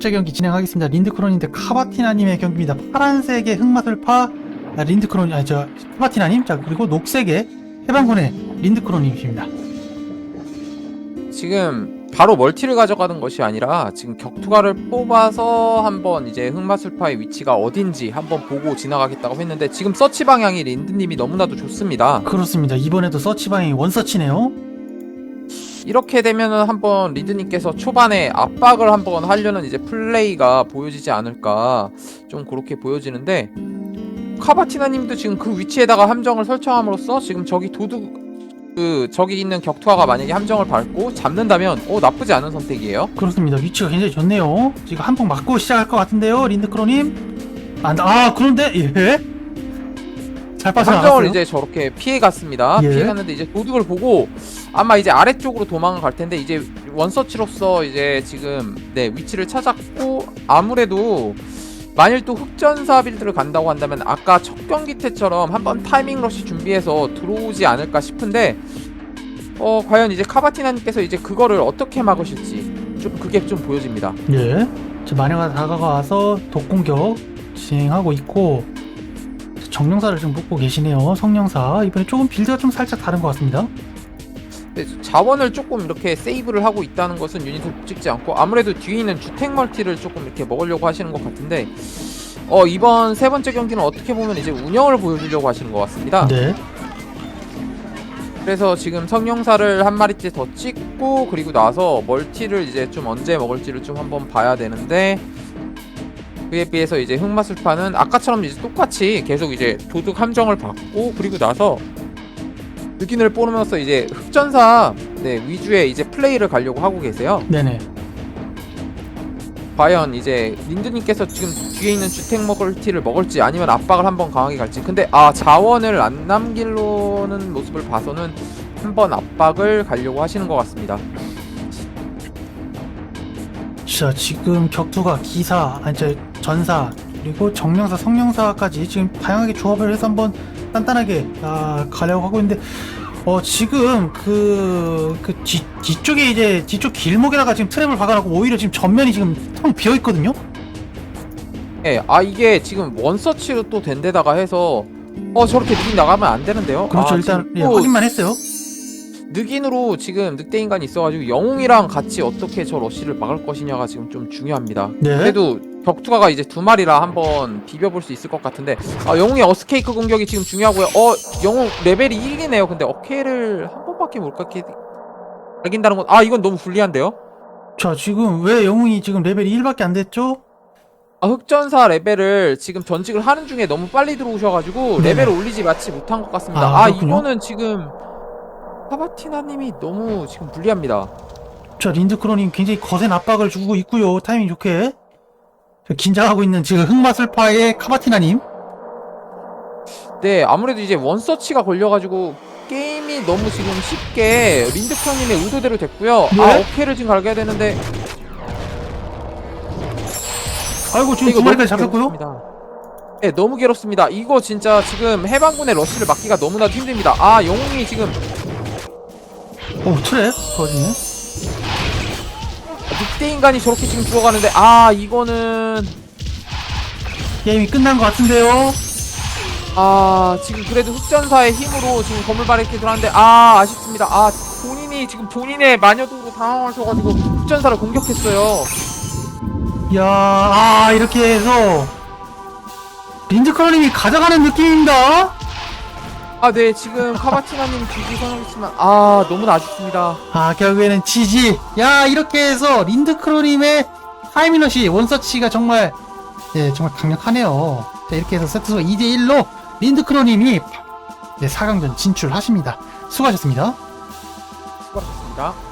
번째 경기 진행하겠습니다. 린드크론 대 카바티나님의 경기입니다. 파란색의 흑마술 파 아, 린드크론 아니 저 카바티나님 자 그리고 녹색의 해방군의 린드크론님이십니다. 지금 바로 멀티를 가져가는 것이 아니라 지금 격투가를 뽑아서 한번 이제 흑마술파의 위치가 어딘지 한번 보고 지나가겠다고 했는데 지금 서치 방향이 린드님이 너무나도 좋습니다. 그렇습니다. 이번에도 서치 방향이 원서치네요. 이렇게 되면은 한번 리드님께서 초반에 압박을 한번 하려는 이제 플레이가 보여지지 않을까 좀 그렇게 보여지는데 카바티나님도 지금 그 위치에다가 함정을 설정함으로써 지금 저기 도둑 그 저기 있는 격투화가 만약에 함정을 밟고 잡는다면 어 나쁘지 않은 선택이에요. 그렇습니다. 위치가 굉장히 좋네요. 지금 한 번 맞고 시작할 것 같은데요, 린드크론님. 아, 아 그런데 예. 잘 빠져나갔어요. 함정을 이제 저렇게 피해 갔습니다. 예. 피해 갔는데 이제 도둑을 보고 아마 이제 아래쪽으로 도망을 갈 텐데 이제 원서치로서 이제 지금 네 위치를 찾았고 아무래도 만일 또 흑전사 빌드를 간다고 한다면 아까 첫 경기 때처럼 한번 타이밍 러시 준비해서 들어오지 않을까 싶은데 어 과연 이제 카바티나님께서 이제 그거를 어떻게 막으실지 좀 그게 좀 보여집니다. 예. 저 마녀가 다가와서 독공격 진행하고 있고 정령사를 좀 묶고 계시네요. 성령사 이번에 조금 빌드가 좀 살짝 다른 것 같습니다. 근데 자원을 조금 이렇게 세이브를 하고 있다는 것은 유닛을 찍지 않고 아무래도 뒤에 있는 주택 멀티를 조금 이렇게 먹으려고 하시는 것 같은데 어 이번 세 번째 경기는 어떻게 보면 이제 운영을 보여주려고 하시는 것 같습니다. 네. 그래서 지금 성령사를 한 마리째 더 찍고 그리고 나서 멀티를 이제 좀 언제 먹을지를 좀 한번 봐야 되는데 그에 비해서 이제 흑마술파는 아까처럼 이제 똑같이 계속 이제 도둑 함정을 받고 그리고 나서 흑인을 뽑으면서 이제 흑전사 네, 위주의 이제 플레이를 가려고 하고 계세요. 네네. 과연 이제 린드님께서 지금 뒤에 있는 주택 먹을티를 먹을지 아니면 압박을 한번 강하게 갈지 근데 아 자원을 안 남길로는 모습을 봐서는 한번 압박을 가려고 하시는 것 같습니다 자 지금 격투가 기사 아니 저 전사 그리고 정령사 성령사까지 지금 다양하게 조합을 해서 한번 단단하게 아, 가려고 하고 있는데 어 지금 그, 그 뒤, 뒤쪽에 이제 뒤쪽 길목에다가 지금 트랩을 박아놓고 오히려 지금 전면이 지금 텅 비어 있거든요. 예, 아 이게 지금 원서치로 또 된 데다가 해서 어 저렇게 늑인 나가면 안 되는데요 그렇죠 아, 일단 지금 예, 또 확인만 했어요. 늑인으로 지금 늑대 인간이 있어가지고 영웅이랑 같이 어떻게 저 러쉬를 막을 것이냐가 지금 좀 중요합니다 네. 그래도 격투가가 이제 두 마리라 한번 비벼볼 수 있을 것 같은데 아 영웅의 어스케이크 공격이 지금 중요하고요 어 영웅 레벨이 1이네요 근데 어케를 한 번밖에 못 갖게 알긴다는 건 아 이건 너무 불리한데요 자 지금 왜 영웅이 지금 레벨이 1밖에 안 됐죠? 아 흑전사 레벨을 지금 전직을 하는 중에 너무 빨리 들어오셔가지고 네네. 레벨을 올리지 마치 못한 것 같습니다 아, 아. 이거는 지금 파바티나님이 너무 지금 불리합니다 자 린드크로님 굉장히 거센 압박을 주고 있고요. 타이밍 좋게 자, 긴장하고 있는 지금 흑마술파의 카바티나님. 네, 아무래도 이제 원서치가 걸려가지고 게임이 너무 지금 쉽게 린드크형님의 의도대로 됐고요. 네? 아, 어케를 지금 갈겨야 되는데 아이고 지금 두 마리까지 잡혔고요. 괴롭습니다. 네, 너무 괴롭습니다. 이거 진짜 지금 해방군의 러쉬를 막기가 너무나도 힘듭니다. 아, 영웅이 지금 오 트랩 거지네. 늑대 인간이 저렇게 지금 들어가는데 아, 이거는 게임이 끝난 것 같은데요. 아, 지금 그래도 흑전사의 힘으로 지금 건물발에 이렇게 들어왔는데 아, 아쉽습니다. 아, 본인이 지금 본인의 마녀도로 당황하셔가지고 흑전사를 공격했어요. 야, 아 이렇게 해서 린드크로님이 가져가는 느낌입니다. 아, 네, 지금 카바티나님 뒤지 선언했지만, 아, 너무나 아쉽습니다. 아 결국에는 지지. 야 이렇게 해서 린드크로님의 타이밍러시 원서치가 정말 예 정말 강력하네요. 자 이렇게 해서 세트수가 2대 1로 린드크로님이 네, 4강전 진출하십니다. 수고하셨습니다. 수고하셨습니다.